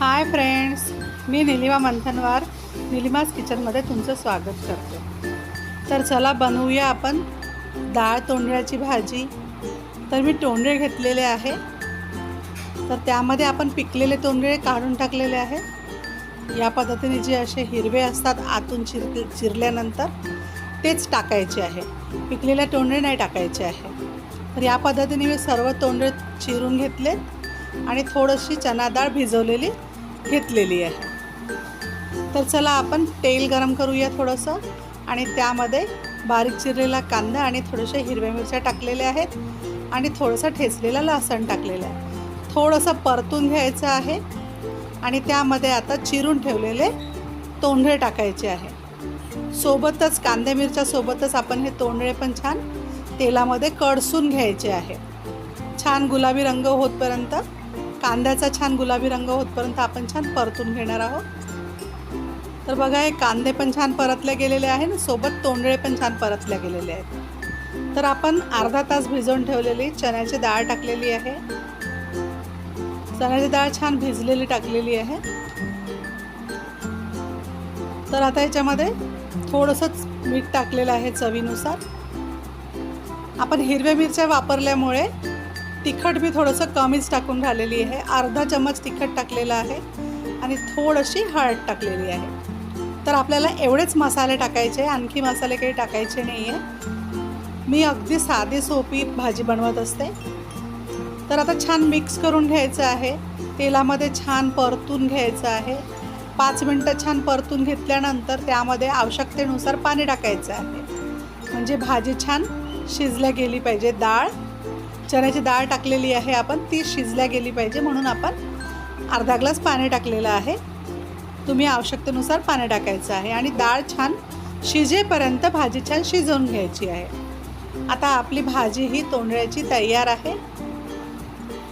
Hi friends मी निलिमा मंथनवार निलिमाज किचनमध्ये तुमचं स्वागत करते. तर चला बनवूया आपण डाळ तोंडळ्याची भाजी. तर मी तोंडळे घेतलेले आहे. तर त्यामध्ये आपण पिकलेले तोंडळे काढून टाकलेले आहे. या पद्धतीने जे असे हिरवे असतात आतून चिर चिरल्यानंतर तेच टाकायचे आहे. पिकलेले तोंडळे नाही टाकायचे आहे. तर या पद्धतीने मी सर्व तोंडळे चिरून घेतले आणि थोडीशी चना डाळ भिजवलेली घेतलेली आहे. तर चला आपण तेल गरम करूया थोडंसं आणि त्यामध्ये बारीक चिरलेला कांदा आणि थोड्याशा हिरव्या मिरच्या टाकलेल्या आहेत आणि थोडंसं ठेचलेलं लसण टाकलेलं आहे. थोडंसं परतून घ्यायचं आहे आणि त्यामध्ये आता चिरून ठेवलेले तोंडळे टाकायचे आहे. सोबतच कांदे मिरच्यासोबतच आपण हे तोंडळे पण छान तेलामध्ये कडसून घ्यायचे आहे. छान गुलाबी रंग होतपर्यंत कांद्याचा छान गुलाबी रंग होतपर्यंत आपण छान परतून घेणार आहोत. तर बघा हे कांदे पण छान परतले गेलेले आहे आणि सोबत तोंडळे पण छान परतले गेलेले आहेत. तर आपण अर्धा तास भिजवून ठेवलेली चण्याची डाळ टाकलेली आहे. चण्याची डाळ छान भिजलेली टाकलेली आहे. तर आता याच्यामध्ये थोडंसंच मीठ टाकलेलं आहे चवीनुसार. आपण हिरव्या मिरच्या वापरल्यामुळे तिखट मी थोडंसं कमीच टाकून राहिलेली आहे. अर्धा चमच तिखट टाकलेलं आहे आणि थोडीशी हळद टाकलेली आहे. तर आपल्याला एवढेच मसाले टाकायचे आणखी मसाले काही टाकायचे नाही आहे मी अगदी साधी सोपी भाजी बनवत असते. तर आता छान मिक्स करून घ्यायचं आहे. तेलामध्ये छान परतून घ्यायचं आहे. पाच मिनटं छान परतून घेतल्यानंतर त्यामध्ये आवश्यकतेनुसार पाणी टाकायचं आहे. म्हणजे भाजी छान शिजल्या गेली पाहिजे. डाळ चण्याची डाळ टाकलेली आहे आपण. ती शिजल्या गेली पाहिजे म्हणून आपण अर्धा ग्लास पाणी टाकलेलं आहे. तुम्ही आवश्यकतेनुसार पाणी टाकायचं आहे आणि डाळ छान शिजेपर्यंत भाजी छान शिजवून घ्यायची आहे. आता आपली भाजी ही तोंडळ्याची तयार आहे.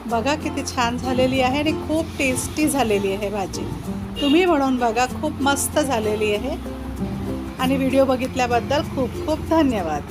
बघा किती छान झालेली आहे आणि खूप टेस्टी झालेली आहे भाजी. तुम्ही म्हणून बघा खूप मस्त झालेली आहे. आणि व्हिडिओ बघितल्याबद्दल खूप खूप धन्यवाद.